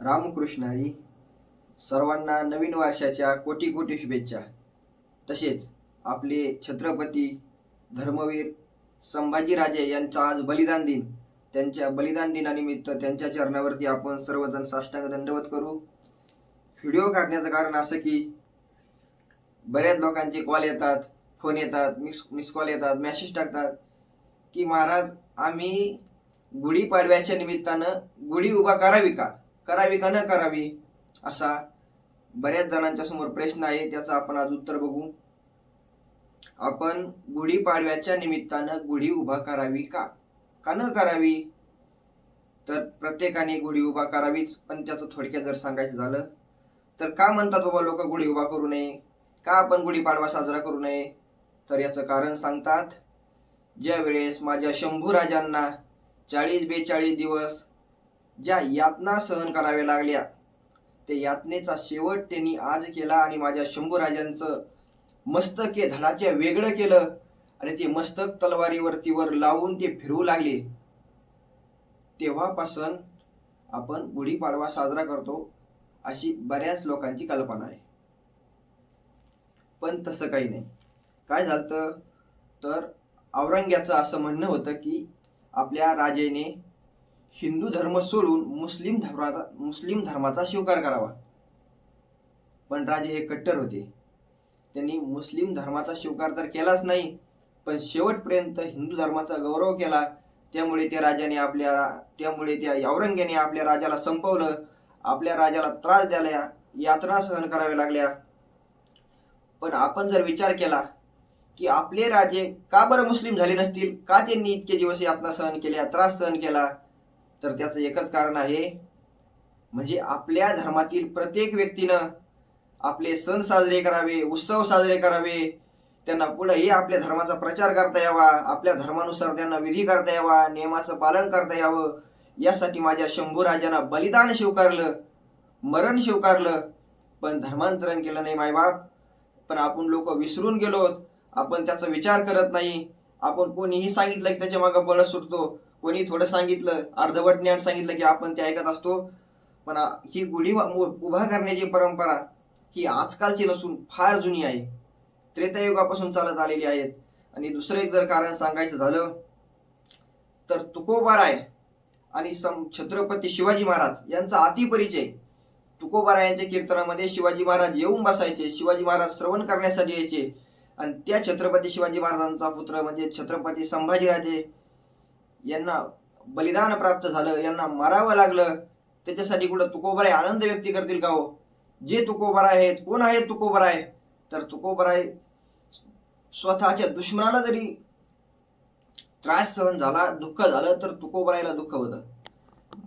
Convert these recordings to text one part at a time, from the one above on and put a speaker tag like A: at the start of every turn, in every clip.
A: रामकृष्णारी सर्वांना नवीन वर्षाच्या कोटी कोटी शुभेच्छा. तसेच आपले छत्रपती धर्मवीर संभाजीराजे यांचा आज बलिदान दिन. त्यांच्या बलिदान दिनानिमित्त त्यांच्या चरणावरती आपण सर्वजण साष्टांग दंडवत करू. व्हिडिओ काढण्याचं कारण असं की बऱ्याच लोकांचे कॉल येतात फोन येतात मिस मिस कॉल येतात मेसेज टाकतात की महाराज आम्ही गुढीपाडव्याच्या निमित्तानं गुढी उभा करावी का? करावी का न करावी असा बऱ्याच जणांच्या समोर प्रश्न आहे त्याचं आपण आज उत्तर बघू. आपण गुढीपाडव्याच्या निमित्तानं गुढी उभा करावी का? का न करावी? तर प्रत्येकाने गुढी उभा करावीच पण त्याचं थोडक्यात जर सांगायचं झालं तर का म्हणतात बाबा लोक गुढी उभा करू नये? का आपण गुढीपाडवा साजरा करू नये? तर याचं कारण सांगतात ज्या वेळेस माझ्या शंभू राजांना चाळीस बेचाळीस दिवस ज्या यातना सहन कराव्या लागल्या त्या यातनेचा शेवट त्यांनी आज केला आणि माझ्या शंभू राजांचं मस्तक हे धडाच्या वेगळं केलं आणि ते मस्तक तलवारीवरती वर लावून ते फिरवू लागले. तेव्हापासून आपण गुढीपाडवा साजरा करतो अशी बऱ्याच लोकांची कल्पना आहे. पण तसं काही नाही. काय झालं तर औरंग्याचं असं म्हणणं होतं की आपल्या राजेने हिंदू धर्म सोडून मुस्लिम धर्माचा मुस्लिम धर्माचा स्वीकार करावा. पण राजे हे कट्टर होते. त्यांनी मुस्लिम धर्माचा स्वीकार तर केलाच नाही पण शेवटपर्यंत हिंदू धर्माचा गौरव केला. त्यामुळे त्या राजाने आपल्या त्यामुळे त्या औरंग्याने आपल्या राजाला संपवलं. आपल्या राजाला त्रास द्यायला यात्रा सहन कराव्या लागल्या. पण आपण जर विचार केला की आपले राजे का बरं मुस्लिम झाले नसतील? का त्यांनी इतके दिवस यातना सहन केल्या त्रास सहन केला? तर त्याचं एकच कारण आहे म्हणजे आपल्या धर्मातील प्रत्येक व्यक्तीनं आपले सण साजरे करावे उत्सव साजरे करावे त्यांना पुढेही आपल्या धर्माचा प्रचार करता यावा आपल्या धर्मानुसार त्यांना विधी करता यावा नियमाचं पालन करता यावं यासाठी माझ्या शंभू राजांना बलिदान स्वीकारलं मरण स्वीकारलं पण धर्मांतरण केलं नाही मायबाप. पण आपण लोक विसरून गेलोत आपण त्याचा विचार करत नाही आपण कोणीही सांगितलं की त्याच्या मागं बळ सुटतो कोणी थोडं सांगितलं अर्धवट ज्ञान सांगितलं की आपण ते ऐकत असतो. पण ही गुढी उ- उभा करण्याची परंपरा ही आजकालची नसून फार जुनी आहे. त्रेतायुगापासून चालत आलेली आहेत. आणि दुसरं एक जर कारण सांगायचं झालं तर तुकोबाराय आणि सम छत्रपती शिवाजी महाराज यांचा अतिपरिचय तुकोबाराय यांच्या कीर्तनामध्ये शिवाजी महाराज येऊन बसायचे शिवाजी महाराज श्रवण करण्यासाठी यायचे. आणि त्या छत्रपती शिवाजी महाराजांचा पुत्र म्हणजे छत्रपती संभाजीराजे यांना बलिदान प्राप्त झालं यांना मारावं लागलं. त्याच्यासाठी कुठं तुकोबराय आनंद व्यक्त करतील का हो? जे तुकोबराय आहेत कोण आहेत तुकोबराय? तर तुकोबराय स्वतःच्या दुश्मनाला जरी त्रास सहन झाला दुःख झालं तर तुकोबरायला दुःख होतं.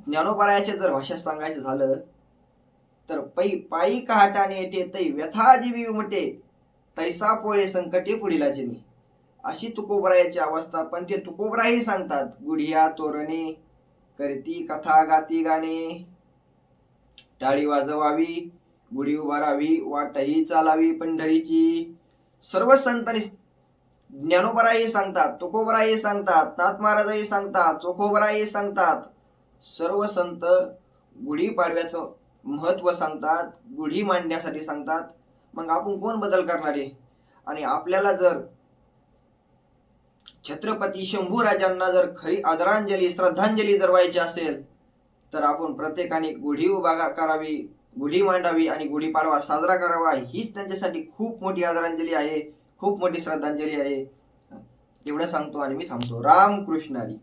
A: ज्ञानोबरायाच्या जर भाषेत सांगायचं झालं तर पै पायी कहाटाने येते तै व्यथा जीवी उमटे तैसा पोळे संकटे पुढील चिनी अशी तुकोबरायाची अवस्था. पण ते तुकोबराही सांगतात गुढिया तोरणे करती कथा गाती गाणे. टाळी वाजवावी गुढी उभारावी वाटही चालावी पंढरीची. सर्व संतांनी ज्ञानोबराही सांगतात तुकोबराही सांगतात नाथ महाराजही सांगतात चोखोबराही सांगतात. सर्व संत गुढी पाडव्याचं महत्त्व सांगतात गुढी मांडण्यासाठी सांगतात. मग आपण कोण बदल करणारे? आणि आपल्याला जर छत्रपती शंभू राजांना जर खरी आदरांजली श्रद्धांजली जर व्हायची असेल तर आपण प्रत्येकाने गुढी उभा करावी गुढी मांडावी आणि गुढीपाडवा साजरा करावा. हीच त्यांच्यासाठी खूप मोठी आदरांजली आहे खूप मोठी श्रद्धांजली आहे. एवढं सांगतो आणि मी थांबतो. रामकृष्णारी